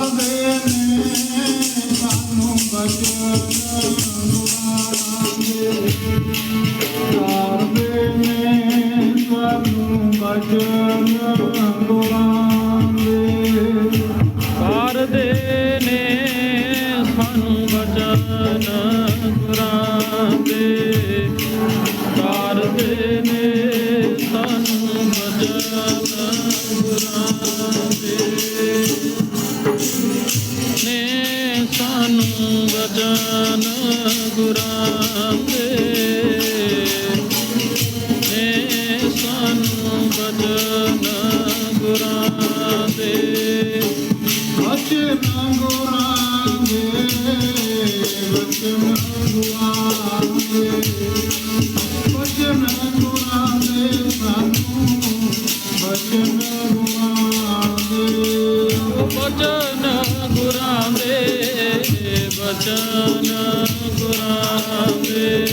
Amen. ਨੇ ਸਾਨੂੰ ਵਚਨ ਗੁਰਾਂ ਦੇ ਨੇ ਸਾਨੂੰ ਵਚਨ ਗੁਰਾਂ ਦੇ ਵਚਨ ਗੁਰਾਂ ਦੇ ਵਚਨ ਗੁਰਾਂ ਦੇ ਵਚਨ ਗੁਰਾਂ ਦੇ ਸਾਨੂੰ ਵਚਨ ਗੁਰਾਂ ਦੇ ਵਚਨ ਗੁਰਾਂ ਦੇ ਬਚਨ ਗੁਰਾਂ ਦੇ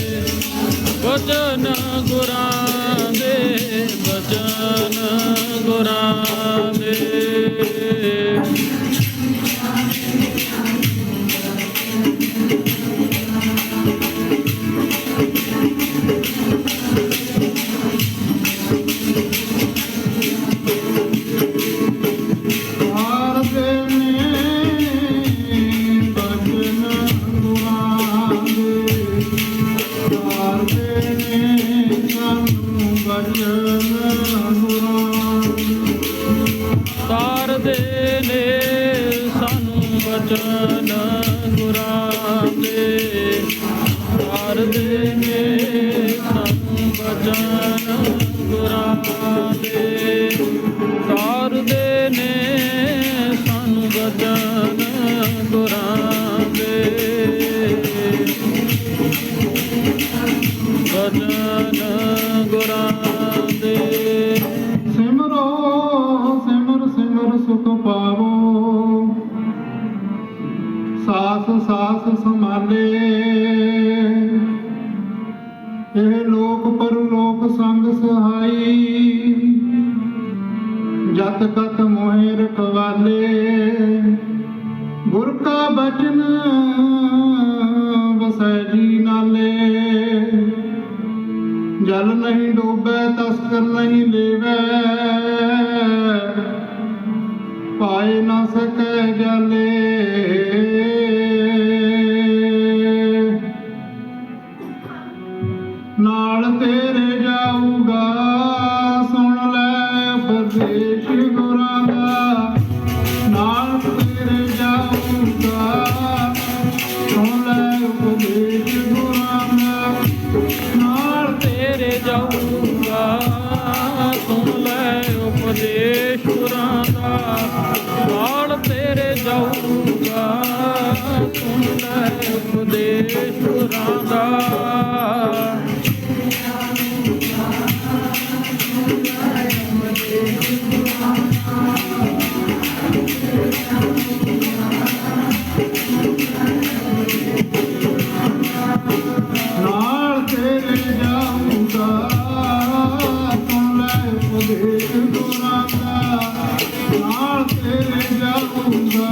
ਬਚਨ ਗੁਰਾਂ ਦੇ ਬਚਨ ਗੁਰਾਂ ਦੇ ਗੁਰਾਂ ਦੇ ਤਾਰਦੇ ਨੇ ਸਾਨੂੰ ਬਚਨ ਗੁਰਾਂ ਦੇ ਬਚਨ ਗੁਰਾਂ ਦੇ ਸਿਮਰੋ ਸਿਮਰ ਸਿਮਰ ਸੁਖ ਪਾਵੋ ਸਾਸ ਸਾਸ ਸੰਭਾਲੇ। ਇਹ ਲੋਕ ਪਰਲੋਕ ਸੰਗ ਸਹਾਈ। ਜਤ ਕਤ ਮੋਹਿ ਰਖਵਾਲੇ। ਗੁਰ ਕਾ ਬਚਨ ਵਸੈ ਜੀ ਨਾਲੇ। ਜਲ ਨਹੀਂ ਡੋਬੈ, ਤਸਕਰ ਨਹੀਂ ਲੇਵੈ। ਪਾਏ ਨਾ ਸਕੈ ਜਾਲੇ। ਨਾਲ ਤੇਰੇ ਜਾਊਗਾ, ਸੁਣ ਲੈ ਉਪਦੇਸ਼ ਗੁਰਾਂ ਦਾ ਨਾਲ ਤੇਰੇ ਜਾਊਗਾ, ਸੁਣ ਲੈ ਉਪਦੇਸ਼ ਗੁਰਾਂ ਦਾ ਨਾਲ ਤੇਰੇ ਜਾਊਗਾ, ਸੁਣ ਲੈ ਉਪਦੇਸ਼ ਗੁਰਾਂ ਦਾ ਨਾਲ ਤੇਰੇ ਜਾਊਗਾ, ਸੁਣ ਲੈ ਉਪਦੇਸ਼ ਗੁਰਾਂ ਦਾ ਜਾਊਗਾ ਸੁਣ ਲੈ ਉਪਦੇਸ਼ ਗੁਰਾਂ ਦਾ ਨਾਲ ਤੇਰੇ ਜਾਊਗਾ,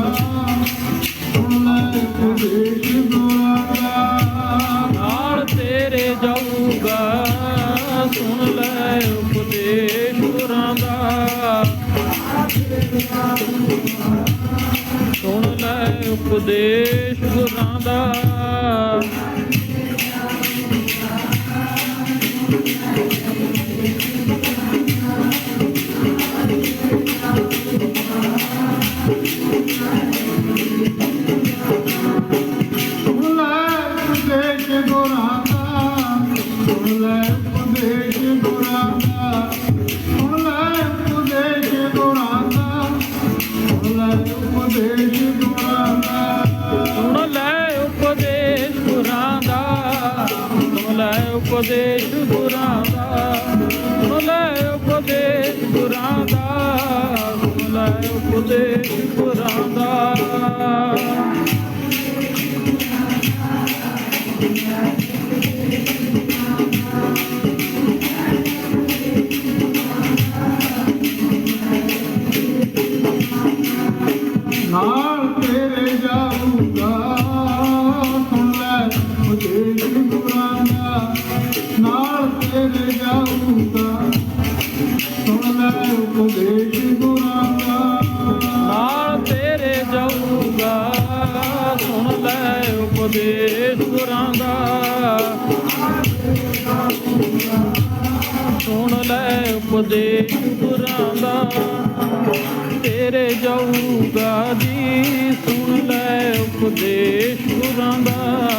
ਸੁਣ ਲੈ ਉਪਦੇਸ਼ ਗੁਰਾਂ ਦਾ। ਨਾਲ ਤੇਰੇ ਜਾਊਗਾ ਸੁਣ ਲੈ ਉਪਦੇਸ਼ ਗੁਰਾਂ ਦਾ ਸੁਣ ਲੈ ਉਪਦੇਸ਼ ਗੁਰਾਂ ਦਾ। ਉਪਦੇਸ਼ ਗੁਰਾਂ ਦਾ ਸੁਣ ਲੈ ਉਪਦੇਸ਼ ਗੁਰਾਂ ਦਾ ਸੁਣ ਲੈ ਉਪਦੇਸ਼ ਗੁਰਾਂ ਦਾ ਸੁਣ ਲੈ ਉਪਦੇਸ਼ ਗੁਰਾਂ ਦਾ ਨਾਲ ਤੇਰੇ ਜਾਊਗਾ। ਸੁਣ ਲੈ ਉਦੇਸ਼ ਗੁਰਾਂ ਦਾ ਨਾਲ ਤੇਰੇ ਜਾਊਗਾ। ਸੁਣ ਲੈ ਉਪਦੇਸ਼ ਗੁਰਾਂ ਦਾ ਨਾਲ ਤੇਰੇ ਜਾਊਗਾ। ਸੁਣ ਲੈ ਉਪਦੇਸ਼ ਗੁਰਾਂ ਦਾ ਸੁਣ ਲੈ ਉਪਦੇਸ਼ ਗੁਰਾਂ ਦਾ ਤੇਰੇ ਜਾਊਗਾ ਜੀ। ਸੁਣ ਲੈ ਉਪਦੇਸ਼ ਗੁਰਾਂ ਦਾ।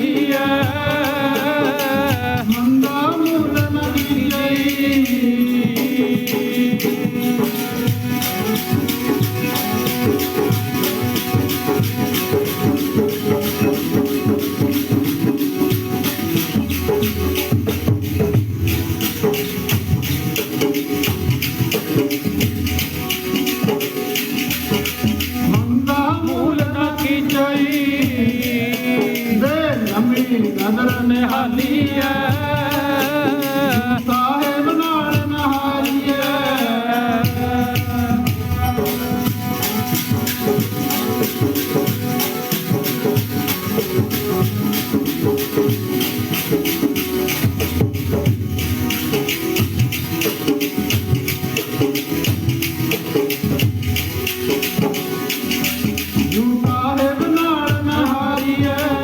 yeah. ਨਿਹਾਲੀ ਹੈ ਸਾਹਿਬ ਨਾਲ ਨਹਾਰੀਏ ਯੂ ਸਾਹਿਬ ਨਾਲ ਨਹਾਰੀਏ ਤੇ